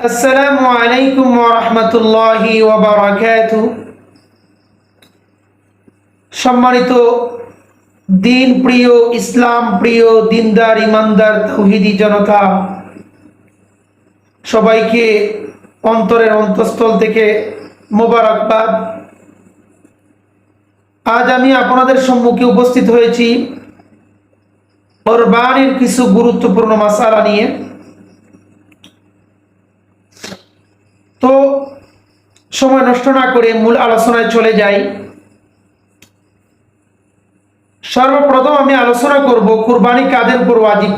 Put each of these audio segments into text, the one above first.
আসসালামু আলাইকুম রহমতুল্লাহি ওবরাকাত সম্মানিত দিন প্রিয় ইসলাম প্রিয় দিনদার, ইমানদার, তৌহিদি জনতা, সবাইকে অন্তরের অন্তঃস্থল থেকে মোবারকবাদ। আজ আমি আপনাদের সম্মুখে উপস্থিত হয়েছি কোরবানির কিছু গুরুত্বপূর্ণ মাসালা নিয়ে। তো সময় নষ্ট না করে মূল আলোচনায় চলে যাই। সর্বপ্রথম আমি আলোচনা করব কুরবানি কাদের উপর ওয়াজিব।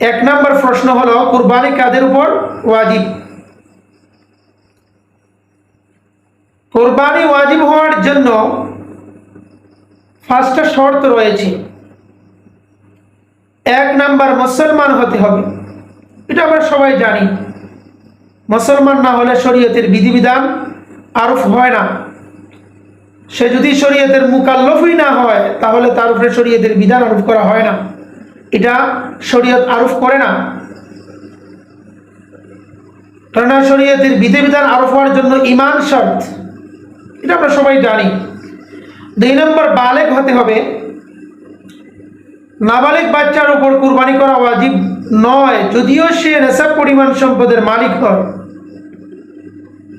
এক নম্বর প্রশ্ন হলো, কুরবানি কাদের উপর ওয়াজিব? কোরবানি ওয়াজিব হওয়ার জন্য ফার্স্টটা শর্ত রয়েছে, এক নাম্বার মুসলমান হতে হবে। এটা আমরা সবাই জানি। মুসলমান না হলে শরীয়তের বিধিবিধান আরোপ হয় না। সে যদি শরীয়তের মুকাল্লফই না হয়, তাহলে তার উপরে শরীয়তের বিধান আরোপ করা হয় না। এটা শরীয়ত আরোপ করে না। কেননা শরীয়তের বিধিবিধান আরোপ হওয়ার জন্য ইমান শর্ত। এটা আমরা সবাই জানি। দুই নম্বর বালেক হতে হবে। নাবালিক বাচ্চার উপর কুরবানি করা ওয়াজিব। নয়, যদিও সে নেশাব পরিমাণ সম্পদের মালিক হয়।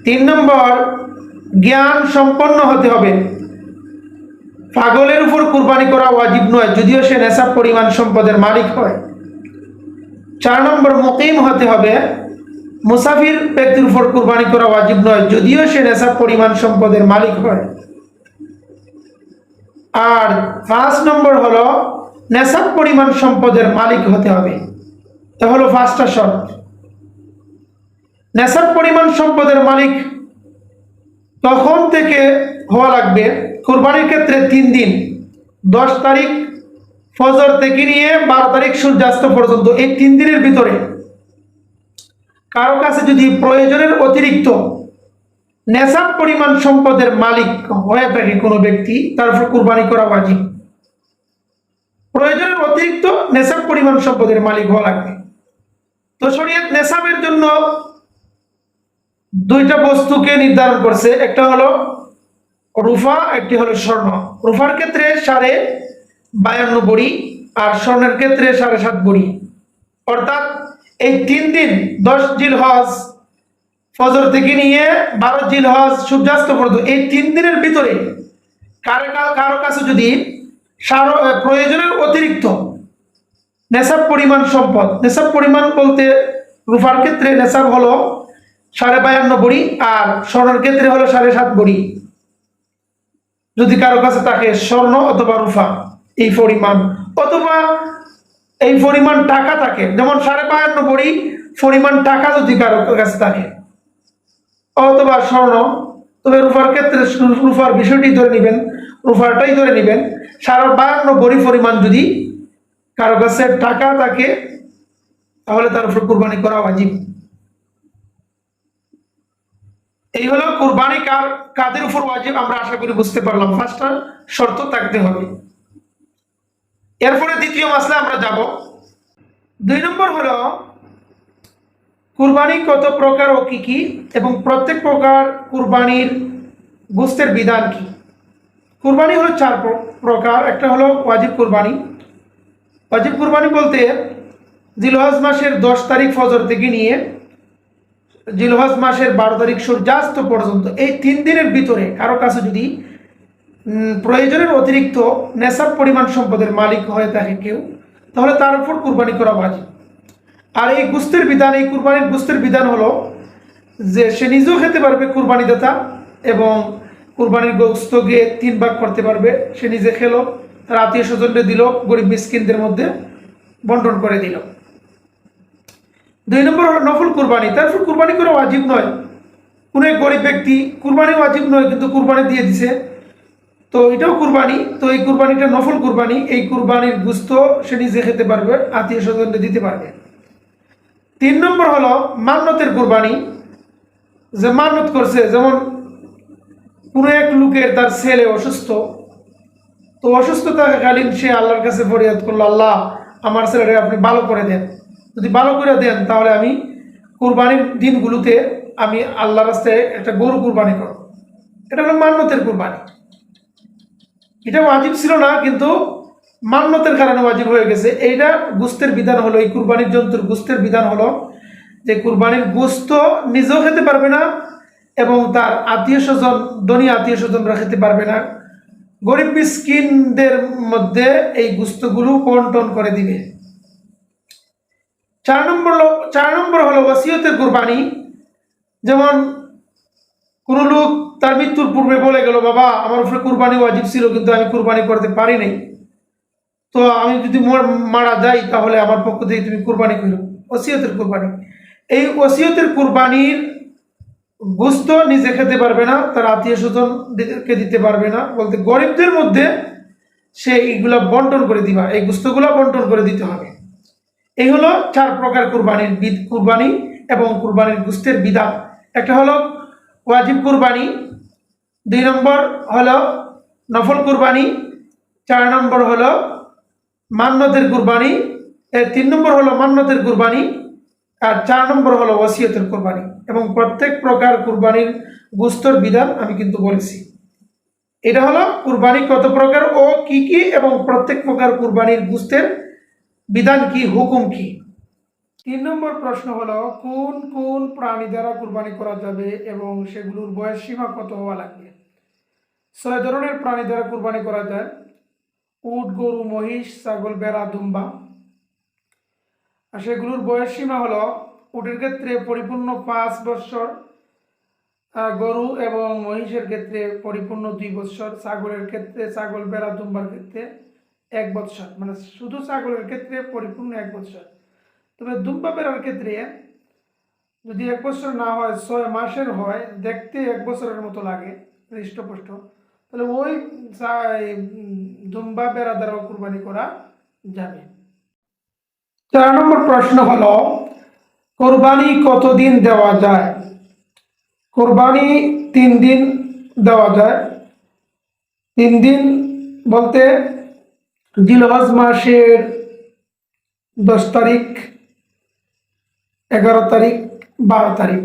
তিন নম্বর, জ্ঞান সম্পন্ন হতে হবে। পাগলের উপর কুরবানি করা ওয়াজিব নয়, যদিও সে নেশাব পরিমাণ সম্পদের মালিক হয়। চার নম্বর, মুকিম হতে হবে। মুসাফির ব্যক্তির উপর কুরবানি করা ওয়াজিব নয়, যদিও সে নেশাব পরিমাণ সম্পদের মালিক হয়। আর পাঁচ নম্বর হলো নেশাব পরিমাণ সম্পদের মালিক হতে হবে। তা হলো পাঁচটা শর্ত নেশাব পরিমাণ সম্পদের মালিক তখন থেকে হওয়া লাগবে কোরবানির ক্ষেত্রে তিন দিন। দশ তারিখ ফজর থেকে নিয়ে বারো তারিখ সূর্যাস্ত পর্যন্ত এই তিন দিনের ভিতরে। কারও কাছে যদি প্রয়োজনের অতিরিক্ত নেশাব পরিমাণ সম্পদের মালিক হয়ে থাকে কোনো ব্যক্তি, তার উপর কুরবানি করা বাজি প্রয়োজনের অতিরিক্ত নেশাব পরিমাণ সম্পদের মালিক হওয়া লাগবে। তো শরীয়ত নেশাবের জন্য দুইটা বস্তুকে নির্ধারণ করছে। একটা হলো রুফা, একটি হলো স্বর্ণ। রুফার ক্ষেত্রে সাড়ে বায়ান্ন বড়ি আর স্বর্ণের ক্ষেত্রে সাড়ে সাত বড়ি। অর্থাৎ এই তিন দিন দশ জিল হজ, ফজর থেকে নিয়ে বারো জিল হজ, সূর্যাস্ত পর্যন্ত এই তিন দিনের ভিতরে কারও কারও কাছে যদি সারো প্রয়োজনের অতিরিক্ত নেশাব পরিমাণ সম্পদ। নেশাব পরিমাণ বলতে রুফার ক্ষেত্রে নেশাব হলো সাড়ে বায়ান্ন বড়ি আর স্বর্ণের ক্ষেত্রে হলো সাড়ে সাত বড়ি। যদি কারও কাছে থাকে স্বর্ণ অথবা রুফা, এই পরিমাণ। অথবা এই পরিমাণ টাকা থাকে, যেমন সাড়ে বায়ান্ন বড়ি পরিমাণ টাকা যদি কারও কাছে থাকে। অথবা স্বর্ণ, তবে রুফার ক্ষেত্রে রুফার বিষয়টি ধরে নেবেন, রুফারটাই ধরে নেবেন, সাড়ে বায়ান্ন বড়ি পরিমাণ যদি কারও কাছে টাকা থাকে, তাহলে তার উপর কোরবানি করা বাজিব এই হলো কোরবানি কার, কাদের উপর ওয়াজিব, আমরা আশা করি বুঝতে পারলাম। ফার্স্টটা শর্ত থাকতে হবে। এরপরে দ্বিতীয় মাসলে আমরা যাব। দুই নম্বর হলো, কুরবানি কত প্রকার ও কি কি, এবং প্রত্যেক প্রকার কুরবানির গোস্তের বিধান কি? কুরবানি হলো চার প্র- প্রকার। একটা হলো ওয়াজিব কুরবানি ওয়াজিব কুরবানি বলতে জিলহজ মাসের দশ তারিখ ফজর থেকে নিয়ে জিলহজ মাসের বারো তারিখ সূর্যাস্ত পর্যন্ত, এই তিন দিনের ভিতরে কারও কাছে যদি প্রয়োজনের অতিরিক্ত নেশাব পরিমাণ সম্পদের মালিক হয়ে থাকে কেউ, তাহলে তার উপর কুরবানি করা বাজি আর এই গুস্তের বিধান, এই কুরবানির গুস্তের বিধান হলো যে সে নিজেও খেতে পারবে কুরবানি দাতা এবং কুরবানির গোস্ত গিয়ে তিন ভাগ করতে পারবে, সে নিজে খেলো। তার আত্মীয় স্বজনদের দিল, গরিব মিসকিনদের মধ্যে বন্টন করে দিল। দুই নম্বর হলো নফল কুরবানি। তারপর কুরবানি করে ওয়াজিব নয়। কোনো এক গরিব ব্যক্তি কুরবানি ওয়াজিব নয়, কিন্তু কুরবানি দিয়ে দিছে। তো এটাও কুরবানি। তো এই কুরবানিটা নফল কুরবানি। এই কুরবানির গুস্ত সে নিজে খেতে পারবে, আত্মীয় স্বজনদের দিতে পারবে। তিন নম্বর হলো মান্যতের কুরবানি। যে মান্যত করছে, যেমন কোনো এক লোকের তার ছেলে অসুস্থ তো অসুস্থ থাকাকালীন সে আল্লাহর কাছে ফরিয়াদ করল, আল্লাহ, আমার ছেলেটা আপনি ভালো করে দেন। যদি ভালো করে দেন, তাহলে আমি কুরবানির দিনগুলোতে আমি আল্লাহর রাস্তায় একটা গরু কুরবানি করব। এটা হলো মান্যতের কুরবানি। এটা ওয়াজিব ছিল না, কিন্তু মান্যতের কারণে ওয়াজিব হয়ে গেছে। এইটা গুস্তের বিধান হলো, এই কুরবানির জন্তুর গুস্তের বিধান হলো যে কুরবানির গোস্ত নিজেও খেতে পারবে না এবং তার আত্মীয় স্বজন, ধনী আত্মীয় স্বজনরা খেতে পারবে না। গরিব মিসকিনদের মধ্যে এই গুস্তগুলো বন্টন করে দিবে। চার নম্বর চার নম্বর হলো ওয়াসিয়তের কুরবানি। যেমন কোনো লোক তার মৃত্যুর পূর্বে বলে গেল, বাবা, আমার উপরে কুরবানি ওয়াজিব ছিল, কিন্তু আমি কুরবানি করতে পারি নাই। তো আমি যদি মারা যাই, তাহলে আমার পক্ষ থেকে তুমি কুরবানি করো। ওসিয়তের কুরবানি। এই ওসিয়তের কুরবানির গোস্ত নিজে খেতে পারবে না, তার আত্মীয় স্বজনকে দিতে পারবে না। বলতে গরিবদের মধ্যে সে এইগুলা বন্টন করে দিবা, এই গোস্তগুলা বন্টন করে দিতে হবে। এই হলো চার প্রকার কুরবানির বিদ কুরবানি এবং কুরবানির গুস্তের বিধান। একটা হলো ওয়াজিব কুরবানি, দুই নম্বর হলো নফল কুরবানি, চার নম্বর হলো মান্যতের কুরবানি তিন নম্বর হলো মান্যতের কুরবানি আর চার নম্বর হলো ওয়াসিয়তের কুরবানি। এবং প্রত্যেক প্রকার কুরবানির গুস্তর বিধান আমি কিন্তু বলেছি। এটা হলো কুরবানি কত প্রকার ও কি কি এবং প্রত্যেক প্রকার কুরবানির গুস্তের বিধান কি, হুকুম কি? তিন নম্বর প্রশ্ন হলো, কোন কোন প্রাণী দ্বারা কুরবানি করা যাবে এবং সেগুলোর বয়স সীমা কত হওয়া লাগবে? ছয় ধরনের প্রাণী দ্বারা কুরবানি করা যায়। উট, গরু, মহিষ, ছাগল, বেড়া, দুম্বা। আর সেগুলোর বয়স সীমা হলো উটের ক্ষেত্রে পরিপূর্ণ পাঁচ বৎসর গরু এবং মহিষের ক্ষেত্রে পরিপূর্ণ দুই বৎসর, ছাগলের ক্ষেত্রে ছাগল বেড়া দুম্বার ক্ষেত্রে এক বৎসর মানে শুধু ছাগলের ক্ষেত্রে পরিপূর্ণ এক বৎসর। তবে দুম্বা বেড়ার ক্ষেত্রে যদি এক বছর না হয়, ছয় মাসের হয়, দেখতে এক বছরের মতো লাগে, হৃষ্টপুষ্ট। তাহলে ওই দুম্বা বেড়া দ্বারাও কুরবানি করা যাবে। চার নম্বর প্রশ্ন হলো, কোরবানি কতদিন দেওয়া যায়? কোরবানি তিন দিন দেওয়া যায়। তিন দিন বলতে জিলহজ মাসের দশ তারিখ, এগারো তারিখ, বারো তারিখ,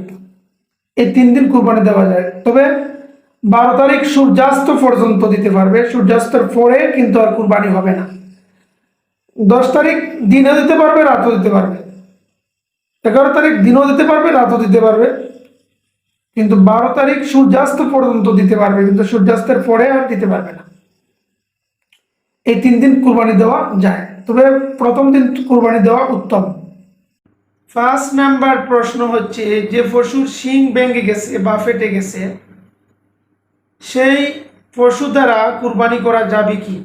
এই তিন দিন কুরবানি দেওয়া যায়। তবে বারো তারিখ সূর্যাস্ত পর্যন্ত দিতে পারবে। সূর্যাস্তের পরে কিন্তু আর কুরবানি হবে না। দশ তারিখ দিনও দিতে পারবে, রাতও দিতে পারবে। এগারো তারিখ দিনও দিতে পারবে, রাতও দিতে পারবে। কিন্তু বারো তারিখ সূর্যাস্ত পর্যন্ত দিতে পারবে, কিন্তু সূর্যাস্তের পরে আর দিতে পারবে না। এই তিন দিন কুরবানি দেওয়া যায়। তবে প্রথম দিন কুরবানি দেওয়া উত্তম। ফার্স্ট নাম্বার প্রশ্ন হচ্ছে, যে পশুর শিং ভেঙে গেছে বা ফেটে গেছে, সেই পশু দ্বারা কুরবানি করা যাবে কি?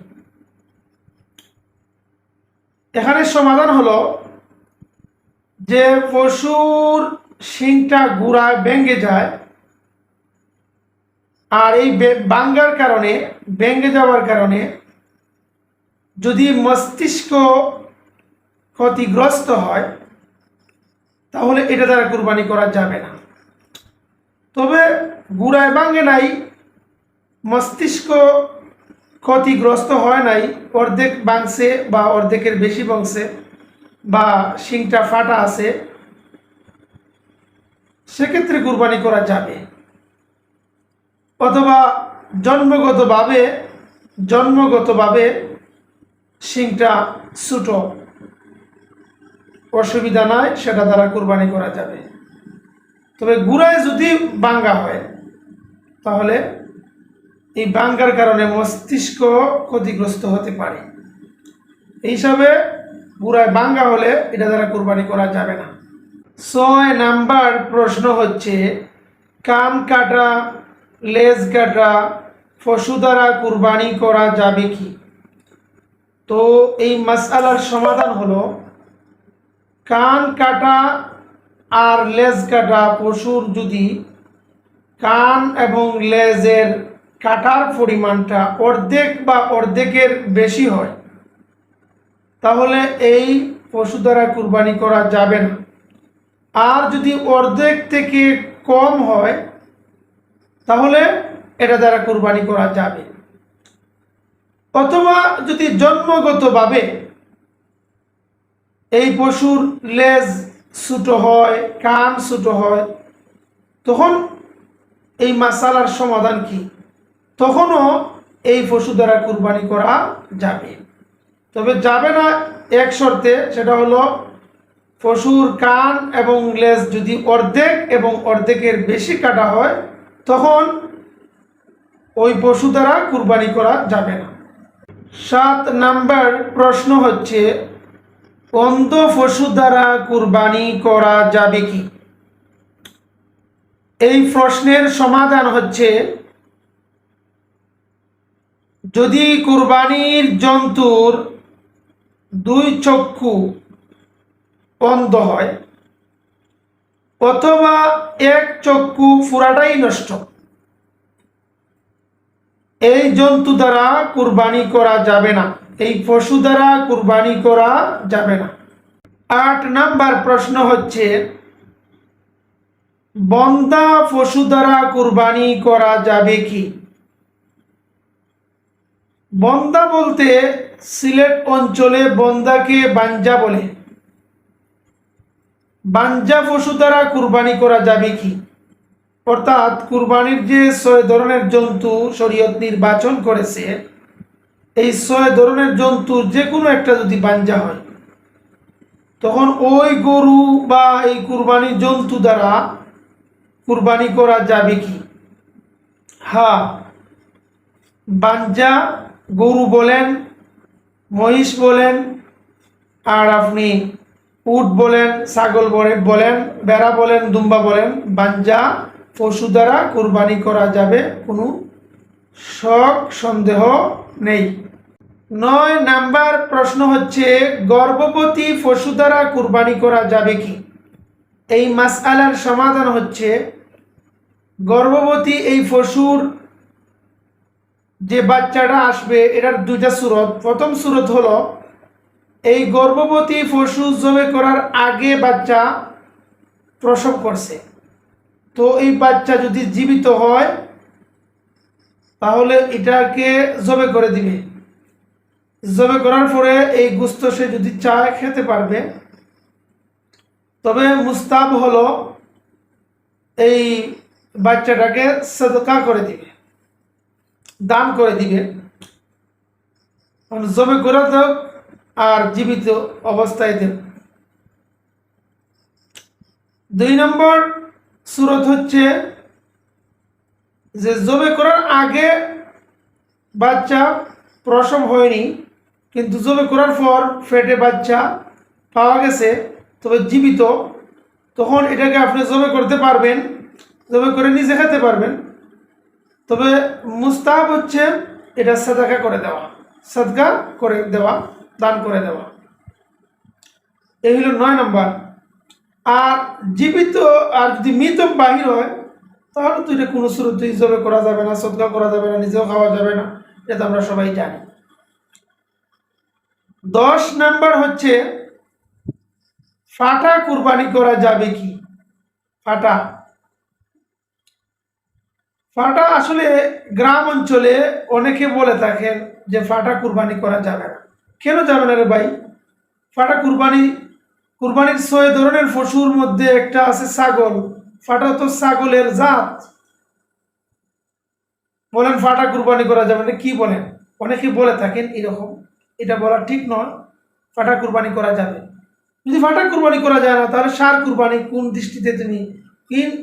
এখানে সমাধান হলো যে পশুর শিংটা গুড়ায় ভেঙে যায় আর এই বে- ভাঙ্গার কারণে, ভেঙে যাওয়ার কারণে যদি মস্তিষ্ক ক্ষতিগ্রস্ত হয়, তাহলে এটা দ্বারা কুরবানি করা যাবে না। তবে গুড়ায় ভাঙ্গে নাই, মস্তিষ্ক ক্ষতিগ্রস্ত হয় নাই। অর্ধেক বাংছে বা অর্ধেকের বেশি বাংছে বা শিংটা ফাটা আছে, সেক্ষেত্রে কুরবানি করা যাবে। অথবা জন্মগতভাবে জন্মগতভাবে শিংটা ছোটো। অসুবিধা নয় সেটা দ্বারা কুরবানি করা যাবে। তবে গুড়ায় যদি বাঙ্গা হয়, তাহলে এই বাঙ্গার কারণে মস্তিষ্ক ক্ষতিগ্রস্ত হতে পারে। এই হিসাবে গুড়ায় বাঙ্গা হলে এটা দ্বারা কুরবানি করা যাবে না। ছয় নাম্বার প্রশ্ন হচ্ছে কান কাটা, লেজ কাটা, পশু দ্বারা কুরবানি করা যাবে কি? তো এই মাসালার সমাধান হলো, কান কাটা আর লেজ কাটা পশুর যদি কান এবং লেজের কাটার পরিমাণটা অর্ধেক বা অর্ধেকের বেশি হয়, তাহলে এই পশু দ্বারা কুরবানি করা যাবে না। আর যদি অর্ধেক থেকে কম হয়, তাহলে এটা দ্বারা কুরবানি করা যাবে। অথবা যদি জন্মগতভাবে এই পশুর লেজ ছোটো হয়, কান ছোটো হয়, তখন এই মাসালার সমাধান কি? তখনও এই পশু দ্বারা কুরবানি করা যাবে। তবে যাবে না এক শর্তে, সেটা হলো পশুর কান এবং লেজ যদি অর্ধেক এবং অর্ধেকের বেশি কাটা হয়, তখন ওই পশু দ্বারা কুরবানি করা যাবে না। সাত নাম্বার প্রশ্ন হচ্ছে, অন্ধ পশু দ্বারা কুরবানি করা যাবে কি? এই প্রশ্নের সমাধান হচ্ছে যদি কুরবানির জন্তুর দুই চক্ষু বন্ধ হয়, অথবা এক চক্ষু পুরাটাই নষ্ট, এই জন্তু দ্বারা কুরবানি করা যাবে না, এই পশু দ্বারা কুরবানি করা যাবে না। আট নাম্বার প্রশ্ন হচ্ছে, বন্দা পশু দ্বারা কুরবানি করা যাবে কি? বন্দা বলতে সিলেট অঞ্চলে বন্দাকে বাঞ্জা বলে। বাঞ্জা পশু দ্বারা কুরবানি করা যাবে কি? অর্থাৎ কুরবানির যে ছয় ধরনের জন্তু শরীয়ত নির্বাচন করেছে, এই ছয় ধরনের জন্তু যে কোনো একটা যদি বাঞ্জা হয়, তখন ওই গরু বা এই কুরবানির জন্তু দ্বারা কুরবানি করা যাবে কি? হ্যাঁ বাঞ্জা গরু বলেন, মহিষ বলেন, আর আপনি উট বলেন, ছাগল বলে- বলেন, বেড়া বলেন, দুম্বা বলেন, বাঞ্জা পশু দ্বারা কুরবানি করা যাবে, কোনো শখ, সন্দেহ নেই। নয়, নাম্বার প্রশ্ন হচ্ছে, গর্ভবতী পশু দ্বারা কুরবানি করা যাবে কি? এই মাসআলার সমাধান হচ্ছে, গর্ভবতী এই পশুর যে বাচ্চাটা আসবে, এটার দুইটা সুরত। প্রথম সুরত হলো, এই গর্ভবতী পশু জবে করার আগে বাচ্চা প্রসব করছে। তো এই বাচ্চা যদি জীবিত হয়, তাহলে এটাকে জবে করে দিবে। জবে করার পরে এই গুস্ত সে যদি চায় খেতে পারবে, তবে মুস্তাব হলো এই বাচ্চাটাকে সদকা করে দিবে। দান করে দিবে। মানে জবে করে দেও আর জীবিত অবস্থায় দেব দুই নম্বর সুরত হচ্ছে যে জবে করার আগে বাচ্চা প্রসব হয়নি, কিন্তু জবে করার পর ফেটে বাচ্চা পাওয়া গেছে, তবে জীবিত। তখন এটাকে আপনি জবে করতে পারবেন জবে করে নিজে খেতে পারবেন। তবে মুস্তাহাব হচ্ছে এটা সাদাকা করে দেওয়া, সাদকা করে দেওয়া, দান করে দেওয়া। এই হলো নয় নম্বর। আর জীবিত আর যদি মৃত বাহির হয়, তাহলে তো এটা কোনো শুরুতে হিসাবে করা যাবে না, সদকা করা যাবে না, নিজেও খাওয়া যাবে না, এটা আমরা সবাই জানি। দশ নাম্বার হচ্ছে, ফাটা কুরবানি করা যাবে কি? ফাটা। ফাটা আসলে গ্রাম অঞ্চলে অনেকে বলে থাকেন যে ফাটা কুরবানি করা যাবে না। কেন যাবে না রে ভাই? ফাটা কুরবানি, কুরবানির ছয় ধরনের পশুর মধ্যে একটা আছে ছাগল। ফাটা তো ছাগলের জাত। বলেন ফাটা কুরবানি করা যাবে না, কি বলেন? অনেকে বলে থাকেন এরকম। এটা বলা ঠিক নয়, ফাটা কুরবানি করা যাবে যদি ফাটা কুরবানি করা যায় না, তাহলে সার কুরবানি কোন দৃষ্টিতে তুমি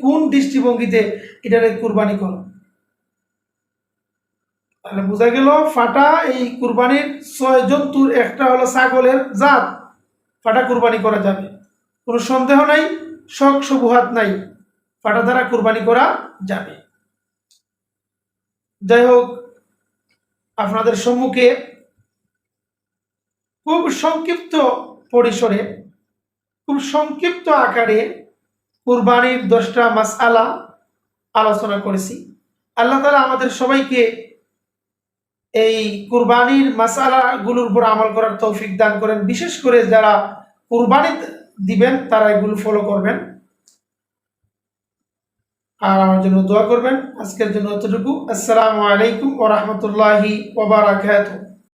কোন দৃষ্টিভঙ্গিতে এটারে কুরবানি করো? তাহলে বোঝা গেল, ফাটা এই কুরবানির ছয় জন্তুর একটা হলো ছাগলের জাত, ফাটা কুরবানি করা যাবে। কোনো সন্দেহ নাই, শখ সবুহাত নাই, ফাটা দ্বারা কুরবানি করা যাবে। যাই হোক, আপনাদের সম্মুখে খুব সংক্ষিপ্ত পরিসরে, খুব সংক্ষিপ্ত আকারে কুরবানির দশটা মাসআলা আলোচনা করেছি। আল্লাহ তালা আমাদের সবাইকে এই কুরবানির মাসালাগুলোর উপর আমল করার তৌফিক দান করেন। বিশেষ করে যারা কুরবানি দিবেন, তারা এগুলো ফলো করবেন। আর আমার জন্য দোয়া করবেন। আজকের জন্য এতটুকু। আসসালামু আলাইকুম ওরহমতুল্লাহি ওবরাকাতুহ